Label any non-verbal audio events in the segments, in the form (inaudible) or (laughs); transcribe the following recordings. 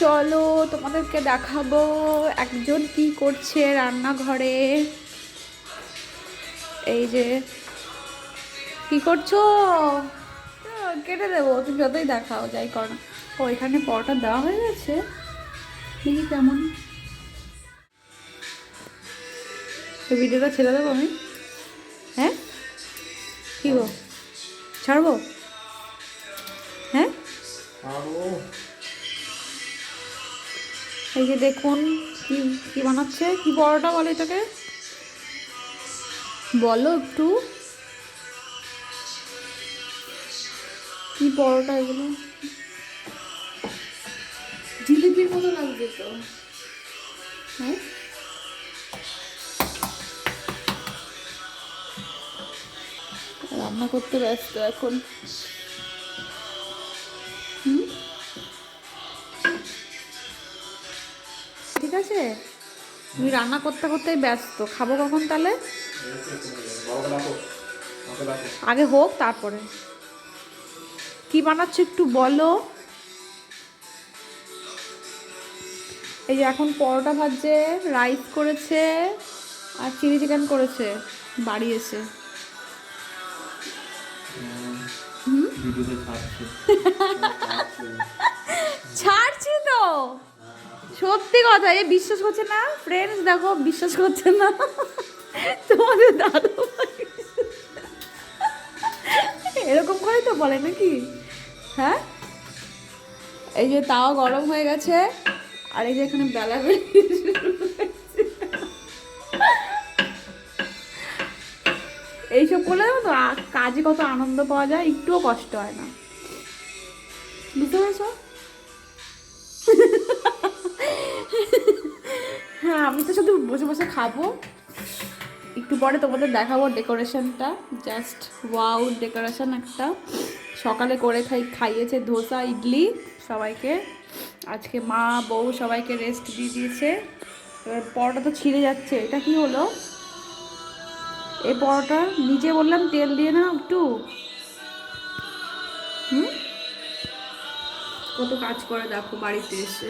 চলো তোমাদেরকে দেখাবো একজন কি করছে রান্নাঘরে। এই যে, কি করছ? কেটে দেবো, তুমি যতই দেখাও, যাই কর না। ও, এখানে পরোটা দেওয়া হয়ে গেছে। দেখি কেমন। ভিডিওটা ছেড়ে দেবো আমি? হ্যাঁ? কি গো? ছাড়বো? হ্যাঁ? এই যে দেখুন কি কি বানাচ্ছে? কি পরোটা বলে এটাকে? বলো একটু। কি পরোটা এগুলো? জিলিপির মতো লাগবে তো। হ্যাঁ? রান্না করতে ব্যস্ত এখন। আছে? তুমি রান্না করতে করতেই ব্যস্ত। খাব কখন তাহলে? আগে হোক তারপরে। কি বানাচ্ছ একটু বলো। এই যে এখন পরোটা ভাজছে রাইস করেছে আর চিলি চিকেন করেছে। বাড়ি এসে। ছাড়ছে। (laughs) ছাড়ছি তো? সত্যি কথা এ বিশ্বাস করছে না? ফ্রেন্ডস দেখো, বিশ্বাস করছে না। তোমাদের দাদু এরকম করে তো বলে নাকি? হ্যাঁ? এই যে তাও গরম হয়ে গেছে, আর এই যে এখানে বেলা এইসব করলে তো কাজে কত আনন্দ পাওয়া যায়, একটুও কষ্ট হয় না। বুঝতে পেরেছ? হ্যাঁ আমি তো শুধু বসে বসে খাব। একটু পরে তোমাদের দেখাবো ডেকোরেশনটা জাস্ট ওয়াও ডেকোরেশন একটা। সকালে করে খাই খাইয়েছে ধোসা, ইডলি সবাইকে। আজকে মা, বউ সবাইকে রেস্ট দিয়ে দিয়েছে। এবার পরোটা তো ছিঁড়ে যাচ্ছে। এটা কি হলো? এই পরোটা নিজে বললাম তেল দিয়ে না একটু। হুম? কত কাজ করে দেখো বাড়িতে এসে।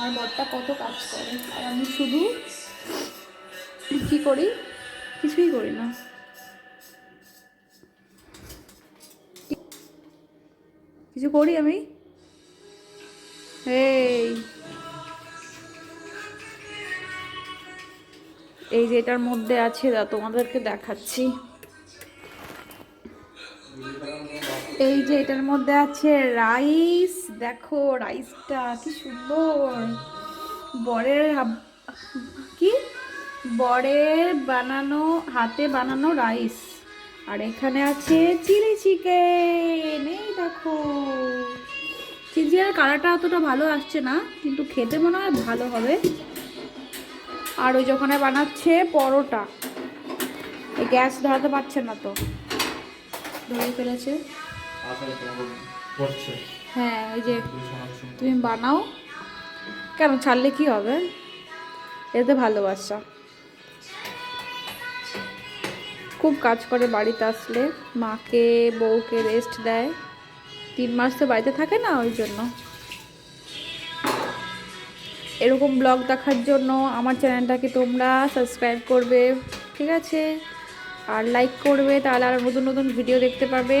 আমার বরটা কত কাজ করে। আর আমি শুধু কি করি? কিছুই করি না। কিছু করি আমি? এই। এই যে এটার মধ্যে আছে তোমাদেরকে দেখাচ্ছি। এই যে এটার মধ্যে আছে রাইস। দেখো, রাইসটা কি সুন্দর। বরের কি? বরের বানানো, হাতে বানানো রাইস। আর এখানে আছে চিলি চিকেন। এই দেখো। চিলি চিকেনের কালারটা অতটা ভালো আসছে না, কিন্তু খেতে মনে হয় ভালো হবে। আর ওই যখন বানাচ্ছে পরোটা। গ্যাস ধরাতে পারছে না তো। ধরে ফেলেছে। হ্যাঁ ওই যে তুমি বানাও। কেন ছাড়লে কি হবে? এতে ভালোবাসা। খুব কাজ করে বাড়িতে আসলে। মাকে বউকে রেস্ট দেয়। তিন মাস তো বাড়িতে থাকে না ওই জন্য। এরকম ব্লগ দেখার জন্য আমার চ্যানেলটাকে তোমরা সাবস্ক্রাইব করবে ঠিক আছে? আর লাইক করবে তাহলে আর নতুন নতুন ভিডিও দেখতে পাবে।